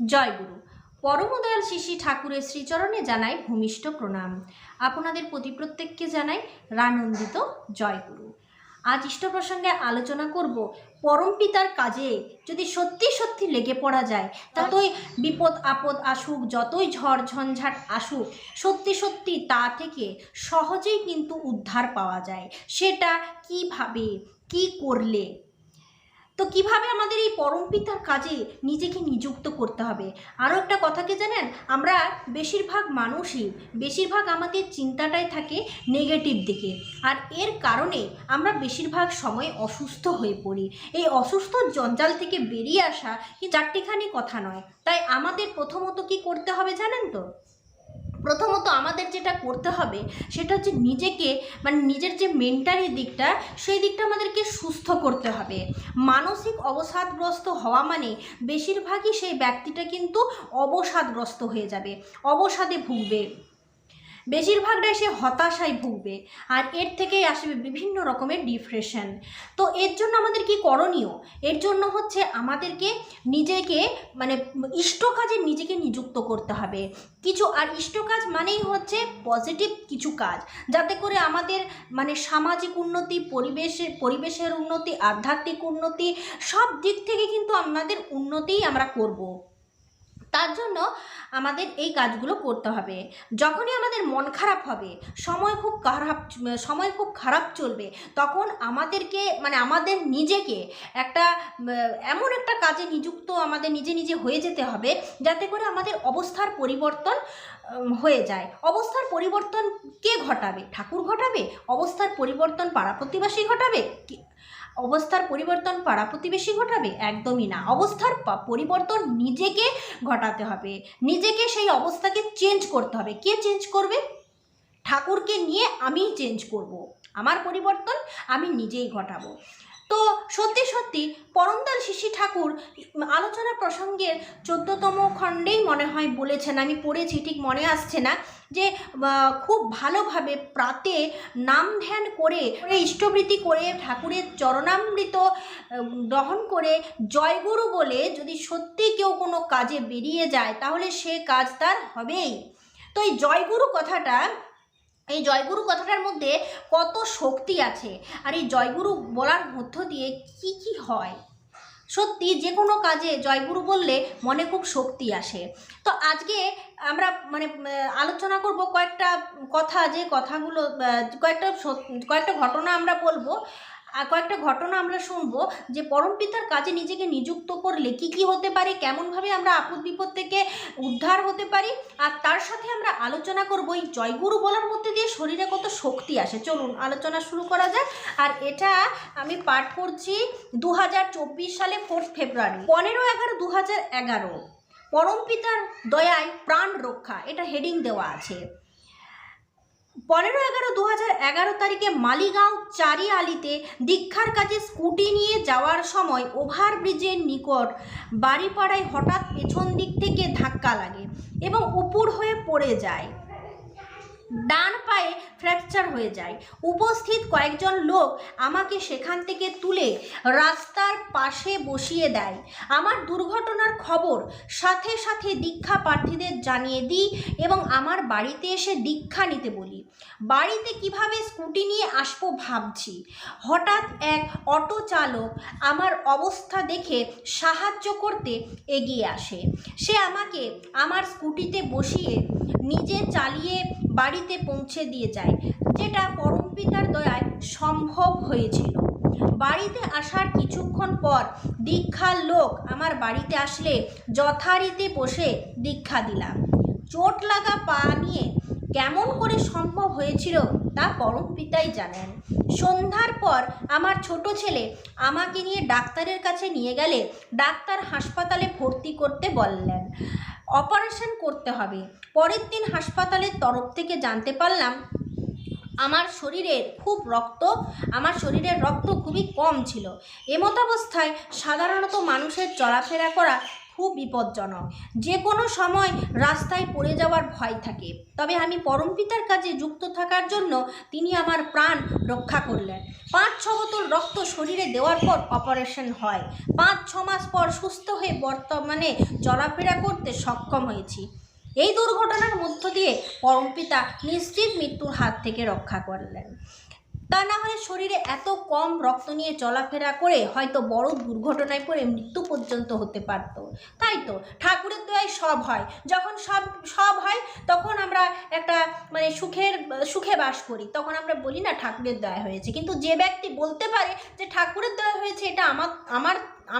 জয়গুরু। পরমদয়াল শিশি ঠাকুরের শ্রীচরণে জানাই ভূমিষ্ঠ প্রণাম। আপনাদের প্রতি প্রত্যেককে জানাই রানন্দিত জয়গুরু। আজ ইষ্ট প্রসঙ্গে আলোচনা করব পরম পিতার কাজে। যদি সত্যি সত্যি লেগে পড়া যায়, ততই বিপদ, আপদ আসুক, যতই ঝড়, ঝঞ্ঝাট আসুক, সত্যি সত্যি তা থেকে সহজেই কিন্তু উদ্ধার পাওয়া যায়। সেটা কীভাবে, কি করলে? তো কীভাবে আমাদের এই পরমপিতার কাজে নিজেকে নিযুক্ত করতে হবে? আরও একটা কথা কি জানেন? আমরা বেশিরভাগ মানুষই, বেশিরভাগ আমাদের চিন্তাটাই থাকে নেগেটিভ দিকে। আর এর কারণে আমরা বেশিরভাগ সময় অসুস্থ হয়ে পড়ি। এই অসুস্থ জঞ্জাল থেকে বেরিয়ে আসা কি চারটিখানি কথা নয়। তাই আমাদের প্রথমত কি করতে হবে জানেন তো? প্রথমত আমাদের যেটা করতে হবে, সেটা হচ্ছে নিজেকে মানে নিজের যে মেন্টালি দিকটা, সেই দিকটা আমাদেরকে সুস্থ করতে হবে। মানসিক অবসাদগ্রস্ত হওয়া মানে বেশিরভাগই সেই ব্যক্তিটা কিন্তু অবসাদগ্রস্ত হয়ে যাবে, অবসাদে ভুগবে। বেশিরভাগটাই সে হতাশায় ভুগবে আর এর থেকেই আসবে বিভিন্ন রকমের ডিপ্রেশন তো এর জন্য আমাদের কি করণীয়? এর জন্য হচ্ছে আমাদেরকে নিজেকে মানে ইষ্ট কাজে নিজেকে নিযুক্ত করতে হবে। কিছু আর ইষ্ট কাজ মানেই হচ্ছে পজিটিভ কিছু কাজ। যাতে করে আমাদের মানে সামাজিক উন্নতি, পরিবেশের পরিবেশের উন্নতি, আধ্যাত্মিক উন্নতি সব দিক থেকে কিন্তু আমাদের উন্নতিই আমরা করব। তার জন্য আমাদের এই কাজগুলো করতে হবে। যখনই আমাদের মন খারাপ হবে, সময় খুব খারাপ, সময় খুব খারাপ চলবে, তখন আমাদেরকে মানে আমাদের নিজেকে একটা, এমন একটা কাজে নিযুক্ত আমাদের নিজে নিজে হয়ে যেতে হবে, যাতে করে আমাদের অবস্থার পরিবর্তন হয়ে যায়। অবস্থার পরিবর্তন কে ঘটাবে? ঠাকুর ঘটাবে? অবস্থার পরিবর্তন পাড়া প্রতিবাসী ঘটাবে? অবস্থার পরিবর্তন পাড়া প্রতিবেশী ঘটাবে? একদমই না। অবস্থার পরিবর্তন নিজেকে ঘটাতে হবে। নিজেকে সেই অবস্থাকে চেঞ্জ করতে হবে। কে চেঞ্জ করবে? ঠাকুরকে নিয়ে আমিই চেঞ্জ করব। আমার পরিবর্তন আমি নিজেই ঘটাবো। তো সত্যি সত্যি পরমদাল শিশি ঠাকুর আলোচনা প্রসঙ্গের চোদ্দতম খণ্ডেই মনে হয় বলেছেন। আমি পড়েছি, ঠিক মনে আসছে না। যে খুব ভালোভাবে প্রাতে নাম ধ্যান করে ইষ্টবৃত্তি করে ঠাকুরের চরণামৃত গ্রহণ করে জয়গুরু বলে যদি সত্যি কেউ কোনো কাজে বেরিয়ে যায়, তাহলে সে কাজ তার হবেই। তো এই জয়গুরু কথাটা, এই জয়গুরু কথাটার মধ্যে কত শক্তি আছে। আর এই জয়গুরু বলার মধ্য দিয়ে কি কি হয়? সত্যি যে কোনো কাজে জয়গুরু বললে মনে খুব শক্তি আসে। তো আজকে আমরা মানে আলোচনা করব কয়েকটা কথা, যে কথাগুলো কয়েকটা কয়েকটা ঘটনা আমরা বলব। কয়েকটা ঘটনা আমরা শুনব যে পরমপিতার কাজে নিজেকে নিযুক্ত করলে কি কি হতে পারে, কেমনভাবে আমরা আপদ বিপদ থেকে উদ্ধার হতে পারি, আর তার সাথে আমরা আলোচনা করব এই জয়গুরু বলার মধ্যে দিয়ে শরীরে কত শক্তি আসে। চলুন আলোচনা শুরু করা যাক। আর এটা আমি পাঠ করছি দু হাজার চব্বিশ সালে ফোর্থ ফেব্রুয়ারি পনেরো এগারো দু হাজার এগারো পরমপিতার দয়ায় প্রাণ রক্ষা, এটা হেডিং দেওয়া আছে। পনেরো এগারো দু এগারো তারিখে মালিগাঁও চারি আলিতে দীক্ষার কাজে স্কুটি নিয়ে যাওয়ার সময় ওভারব্রিজের নিকট বাড়িপাড়ায় হঠাৎ পেছন দিক থেকে ধাক্কা লাগে এবং উপুর হয়ে পড়ে যায়। ডান পায়ে ফ্র্যাকচার হয়ে যায়। উপস্থিত কয়েকজন লোক আমাকে সেখান থেকে তুলে রাস্তার পাশে বসিয়ে দেয়। আমার দুর্ঘটনার খবর সাথে সাথে দীক্ষা প্রার্থীদের জানিয়ে দিই এবং আমার বাড়িতে এসে দীক্ষা নিতে বলি। বাড়িতে কীভাবে স্কুটি নিয়ে আসব ভাবছি। হঠাৎ এক অটো চালক আমার অবস্থা দেখে সাহায্য করতে এগিয়ে আসে। সে আমাকে আমার স্কুটিতে বসিয়ে নিজে চালিয়ে বাড়িতে পৌঁছে দিয়ে যায়, যেটা পরমপিতার দয়ায় সম্ভব হয়েছিল। বাড়িতে আসার কিছুক্ষণ পর দীক্ষার লোক আমার বাড়িতে আসলে যথারীতি বসে দীক্ষা দিলাম। চোট লাগা পা নিয়ে কেমন করে সম্ভব হয়েছিল তা পরম পিতাই জানেন। সন্ধ্যার পর আমার ছোট ছেলে আমাকে নিয়ে ডাক্তারের কাছে নিয়ে গেলে ডাক্তার হাসপাতালে ভর্তি করতে বললেন। অপারেশন করতে হবে। পরের দিন হাসপাতালের তরফ থেকে জানতে পারলাম, আমার শরীরে খুব রক্ত, আমার শরীরের রক্ত খুবই কম ছিল। এমতাবস্থায় সাধারণত মানুষের চলাফেরা করা খুব বিপজ্জনক। যে কোনো সময় রাস্তায় পড়ে যাওয়ার ভয় থাকে। তবে আমি পরমপিতার কাজে যুক্ত থাকার জন্য তিনি আমার প্রাণ রক্ষা করলেন। পাঁচ ছ বোতল রক্ত শরীরে দেওয়ার পর অপারেশন হয়। পাঁচ ছ মাস পর সুস্থ হয়ে বর্তমানে চলাফেরা করতে সক্ষম হয়েছি। এই দুর্ঘটনার মধ্য দিয়ে পরমপিতা নিশ্চিত মৃত্যুর হাত থেকে রক্ষা করলেন। তা না হলে শরীরে এত কম রক্ত নিয়ে চলাফেরা করে হয়তো বড় দুর্ঘটনায় পড়ে মৃত্যু পর্যন্ত হতে পারত। তাই তো? ঠাকুরের দয়ায় সব হয়। যখন সব সব হয়, তখন আমরা একটা মানে সুখের, সুখে বাস করি। তখন আমরা বলি, না, ঠাকুরের দয়া হয়েছে। কিন্তু যে ব্যক্তি বলতে পারে যে ঠাকুরের দয়া হয়েছে, এটা আমার আমার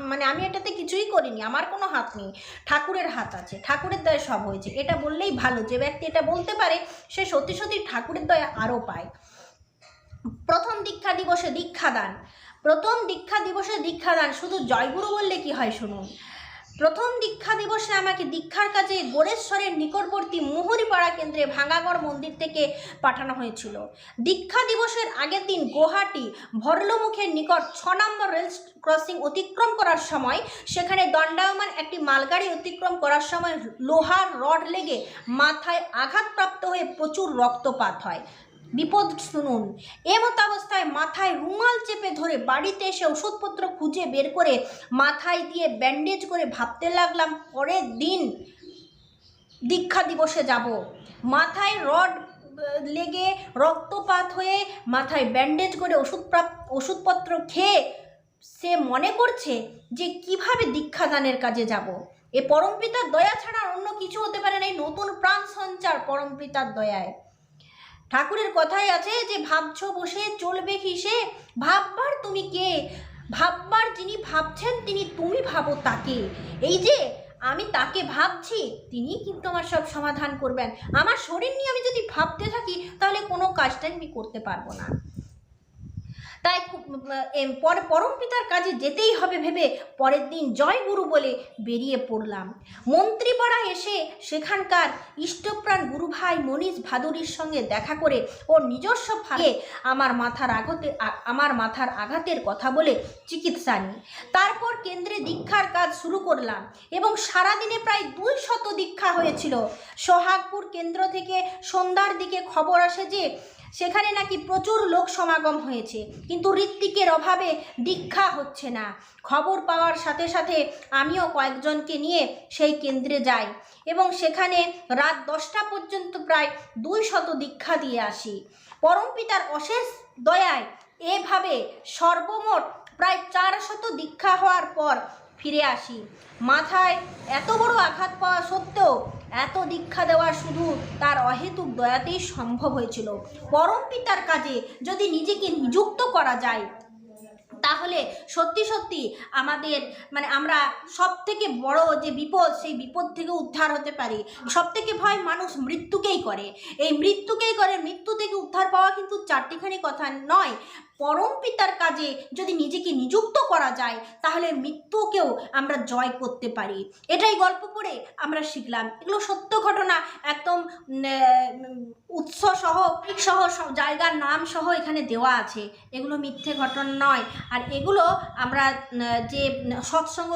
মানে আমি এটাতে কিছুই করিনি। আমার কোনো হাত নেই। ঠাকুরের হাত আছে। ঠাকুরের দয়া সব হয়েছে। এটা বললেই ভালো। যে ব্যক্তি এটা বলতে পারে, সে সত্যি সত্যি ঠাকুরের দয়া আরও পায়। প্রথম দীক্ষা দিবসে দীক্ষাদান। প্রথম দীক্ষা দিবসে দীক্ষাদান, শুধু জয়গুরু বললে কি হয় শুনুন? প্রথম দীক্ষা দিবসে আমাকে দীক্ষার কাজে গোরেশ্বরের নিকটবর্তী মুহুরিপাড়া কেন্দ্রে ভাঙাগড় মন্দির থেকে পাঠানো হয়েছিল। দীক্ষা দিবসের আগের দিন গুয়াহাটি ভরলুমুখের নিকট ছ নম্বর রেল ক্রসিং অতিক্রম করার সময়, সেখানে দণ্ডায়মান একটি মালগাড়ি অতিক্রম করার সময় লোহার রড লেগে মাথায় আঘাতপ্রাপ্ত হয়ে প্রচুর রক্তপাত হয়। বিপদ শুনুন। এমত অবস্থায় মাথায় রুমাল চেপে ধরে বাড়িতে এসে ওষুধপত্র খুঁজে বের করে মাথায় দিয়ে ব্যান্ডেজ করে ভাবতে লাগলাম, পরের দিন দীক্ষা দিবসে যাব। মাথায় রড লেগে রক্তপাত হয়ে মাথায় ব্যান্ডেজ করে ওষুধ ওষুধপত্র খেয়ে সে মনে করছে যে কীভাবে দীক্ষাদানের কাজে যাব। এ পরমপিতার দয়া ছাড়া অন্য কিছু হতে পারে না, এই নতুন প্রাণ সঞ্চার পরমপিতার দয়ায়। ঠাকুরের কথাই আছে যে, ভাবছ বসে চলবে কিসে? ভাববার তুমি কে? ভাববার যিনি ভাবছেন, তিনি তুমি ভাবো তাকে। এই যে, আমি তাকে ভাবছি তিনি কিন্তু আমার সব সমাধান করবেন। আমার শরীর নিয়ে আমি যদি ভাবতে থাকি, তাহলে কোনো কাজটাই আমি করতে পারব না। তাই পরম পিতার কাজে যেতেই হবে ভেবে পরের দিন জয় গুরু বলে বেরিয়ে পড়লাম। মন্ত্রীপাড়া এসে সেখানকার ইষ্টপ্রাণ গুরু ভাই মনীষ ভাদুরীর সঙ্গে দেখা করে ওর নিজস্ব ভাগে আমার মাথার আঘাতে আমার মাথার আঘাতের কথা বলে চিকিৎসা নিই। তারপর কেন্দ্রে দীক্ষার কাজ শুরু করলাম এবং সারাদিনে প্রায় দুই শত দীক্ষা হয়েছিল। সোহাগপুর কেন্দ্র থেকে সন্ধ্যার দিকে খবর আসে যে সেখানে নাকি প্রচুর লোক সমাগম হয়েছে, কিন্তু ঋত্বিকের অভাবে দীক্ষা হচ্ছে না। খবর পাওয়ার সাথে সাথে আমিও কয়েকজনকে নিয়ে সেই কেন্দ্রে যাই এবং সেখানে রাত দশটা পর্যন্ত প্রায় দুই শত দীক্ষা দিয়ে আসি। পরমপিতার অশেষ দয়ায় এভাবে সর্বমোট প্রায় চার শত দীক্ষা হওয়ার পর ফিরে আসি। মাথায় এত বড় আঘাত পাওয়া সত্ত্বেও এত দীক্ষা দেওয়া শুধু তার অহেতুক দয়াতেই সম্ভব হয়েছিল। পরম পিতার কাজে যদি নিজেকে নিযুক্ত করা যায়, তাহলে সত্যি সত্যি আমাদের মানে আমরা সব থেকে বড় যে বিপদ, সেই বিপদ থেকে উদ্ধার হতে পারি। সব থেকে ভয় মানুষ মৃত্যুকেই করে। এই মৃত্যুকেই করে, মৃত্যু থেকে উদ্ধার পাওয়া কিন্তু চারটিখানি কথা নয় পরম পিতার কাজে যদি নিজেকে নিযুক্ত করা যায়, তাহলে মৃত্যুকেও আমরা জয় করতে পারি। এটাই গল্প পড়ে আমরা শিখলাম। এগুলো সত্য ঘটনা, একদম উৎস সহ সহ জায়গার নাম সহ এখানে দেওয়া আছে। এগুলো মিথ্যে ঘটনা নয়। আর এগুলো আমরা যে, সৎসঙ্গ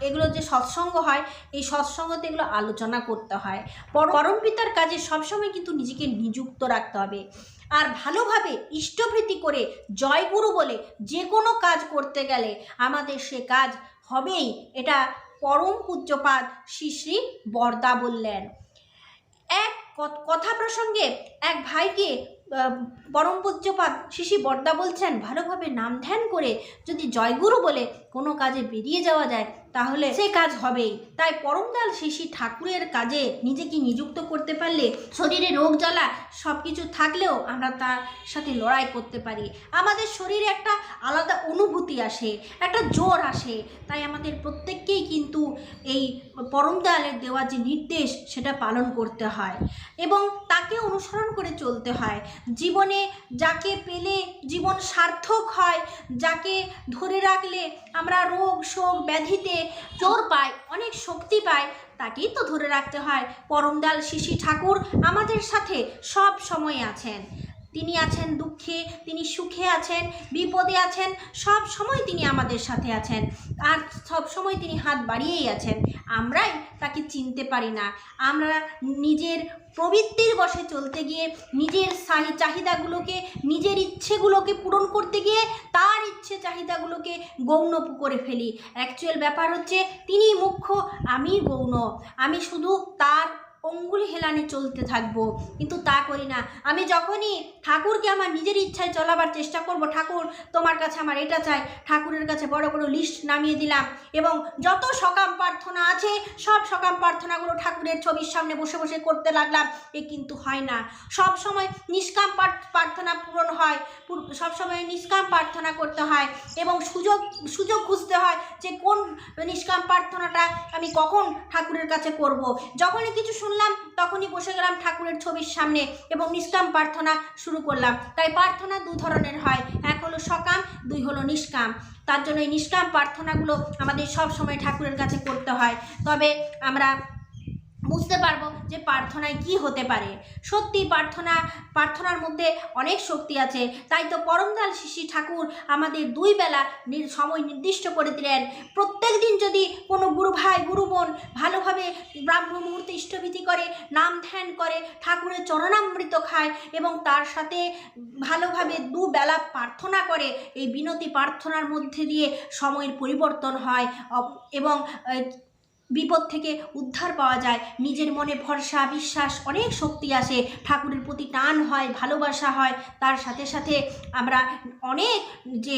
এগুলো যে সৎসঙ্গ হয়, এই সৎসঙ্গতে এগুলো আলোচনা করতে হয়। পরম পিতার কাজে সবসময় কিন্তু নিজেকে নিযুক্ত রাখতে হবে। আর ভালোভাবে ইষ্টভৃতি করে জয়গুরু বলে যে কোনো কাজ করতে গেলে আমাদের সে কাজ হবেই। এটা পরম পূজ্যপাদ শ্রী শ্রী বর্দা বললেন। এক কথা প্রসঙ্গে এক ভাইকে পরম পূজ্যপাদ শিশি বর্দা বলছেন, ভালোভাবে নাম ধ্যান করে যদি জয়গুরু বলে কোনো কাজে বেরিয়ে যাওয়া যায়, তাহলে সে কাজ হবেই। তাই পরমদাল শিশি ঠাকুরের কাজে নিজেকে নিযুক্ত করতে পারলে শরীরে রোগ জ্বালা সব কিছু থাকলেও আমরা তার সাথে লড়াই করতে পারি। আমাদের শরীরে একটা আলাদা অনুভূতি আসে, একটা জোর আসে। তাই আমাদের প্রত্যেককেই কিন্তু এই পরম দয়ালের দেওয়া যে নির্দেশ, সেটা পালন করতে হয় এবং তাকে অনুসরণ করে চলতে হয়। জীবনে যাকে পেলে জীবন সার্থক হয়, যাকে ধরে রাখলে আমরা রোগ, শোক, ব্যাধিতে জোর পাই, অনেক শক্তি পাই, তাকেই তো ধরে রাখতে হয়। পরমদাল শিশি ঠাকুর আমাদের সাথে সব সময় আছেন। তিনি আছেন দুঃখে, তিনি সুখে আছেন, বিপদে আছেন, সব সময় তিনি আমাদের সাথে আছেন। আর সব সময় তিনি হাত বাড়িয়েই আছেন। আমরাই তাকে চিনতে পারি না। আমরা নিজের প্রবৃত্তির বশে চলতে গিয়ে, নিজের চাহি- চাহিদাগুলোকে, নিজের ইচ্ছেগুলোকে পূরণ করতে গিয়ে, তার ইচ্ছে চাহিদাগুলোকে গৌণ করে ফেলি। অ্যাকচুয়াল ব্যাপার হচ্ছে তিনি মুখ্য আমি গৌণ। আমি শুধু তার অঙ্গুলি হেলানে চলতে থাকব। কিন্তু তা করি না। আমি যখনই ঠাকুরকে আমার নিজের ইচ্ছায় চলাবার চেষ্টা করব, ঠাকুর তোমার কাছে আমার এটা চাই। ঠাকুরের কাছে বড় বড় লিস্ট নামিয়ে দিলাম এবং যত সকাম প্রার্থনা আছে, সব সকাম প্রার্থনাগুলো ঠাকুরের ছবির সামনে বসে বসে করতে লাগলাম। এ কিন্তু হয় না। সব সময় নিষ্কাম প্রার্থনা পূরণ হয়। সব সময় নিষ্কাম প্রার্থনা করতে হয় এবং সুযোগ সুযোগ খুঁজতে হয় যে কোন নিষ্কাম প্রার্থনাটা আমি কখন ঠাকুরের কাছে করব। যখনই কিছু শুনলাম, তখনই বসে গেলাম ঠাকুরের ছবির সামনে এবং নিষ্কাম প্রার্থনা শুরু করলাম। তাই প্রার্থনা দু ধরনের হয়, এক হলো সকাম, দুই হলো নিষ্কাম। তার জন্য এই নিষ্কাম প্রার্থনাগুলো আমাদের সব সময় ঠাকুরের কাছে করতে হয়। তবে আমরা বুঝতে পারব যে প্রার্থনায় কি হতে পারে। সত্যি প্রার্থনা, প্রার্থনার মধ্যে অনেক শক্তি আছে। তাই তো পরমদাল শিশি ঠাকুর আমাদের দুই বেলা সময় নির্দিষ্ট করে দিলেন। প্রত্যেক দিন যদি কোনো গুরু ভাই, গুরু বোন ভালোভাবে ব্রাহ্ম মুহূর্তে ইষ্টভীতি করে, নাম ধ্যান করে, ঠাকুরের চরণামৃত খায় এবং তার সাথে ভালোভাবে দু বেলা প্রার্থনা করে, এই বিনতি প্রার্থনার মধ্যে দিয়ে সময়ের পরিবর্তন হয়। এবং বিপদ থেকে উদ্ধার পাওয়া যায়। নিজের মনে ভরসা, বিশ্বাস, অনেক শক্তি আসে। ঠাকুরের প্রতি টান হয়, ভালোবাসা হয়। তার সাথে সাথে আমরা অনেক যে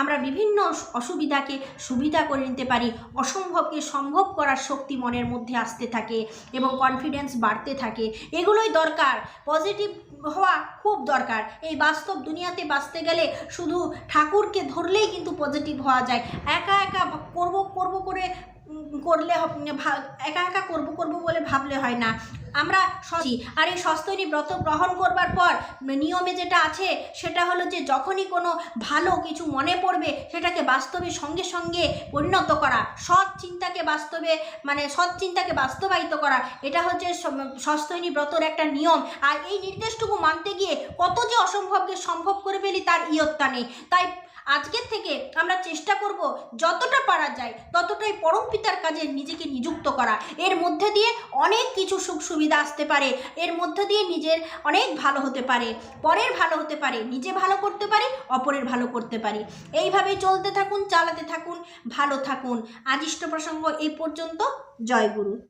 আমরা বিভিন্ন অসুবিধাকে সুবিধা করে নিতে পারি। অসম্ভবকে সম্ভব করার শক্তি মনের মধ্যে আসতে থাকে এবং কনফিডেন্স বাড়তে থাকে। এগুলোই দরকার। পজিটিভ হওয়া খুব দরকার। এই বাস্তব দুনিয়াতে বাঁচতে গেলে শুধু ঠাকুরকে ধরলেই কিন্তু পজিটিভ হওয়া যায়। একা একা করব করব করে করলে একা একা করব করব বলে ভাবলে হয় না। আমরা সচি। আর এই সস্তনী ব্রত গ্রহণ করবার পর নিয়মে যেটা আছে, সেটা হলো যে যখনই কোনো ভালো কিছু মনে পড়বে, সেটাকে বাস্তবে সঙ্গে সঙ্গে পরিণত করা। সৎ চিন্তাকে বাস্তবে মানে সৎ চিন্তাকে বাস্তবায়িত করা। এটা হচ্ছে সস্তনী ব্রতর একটা নিয়ম। আর এই নির্দেশটুকু মানতে গিয়ে কত যে অসম্ভবকে সম্ভব করে ফেলি তার ইয়ত্তা নেই। তাই আজকের থেকে আমরা চেষ্টা করব যতটা পারা যায় ততটাই পরম পিতার কাজে নিজেকে নিযুক্ত করা। এর মধ্যে দিয়ে অনেক কিছু সুখ সুবিধা আসতে পারে। এর মধ্যে দিয়ে নিজের অনেক ভালো হতে পারে। পরের ভালো হতে পারে, নিজে ভালো করতে পারি, অপরের ভালো করতে পারি। এইভাবে চলতে থাকুন, চালাতে থাকুন, ভালো থাকুন। আজিষ্ট প্রসঙ্গ এই পর্যন্ত। জয় গুরু।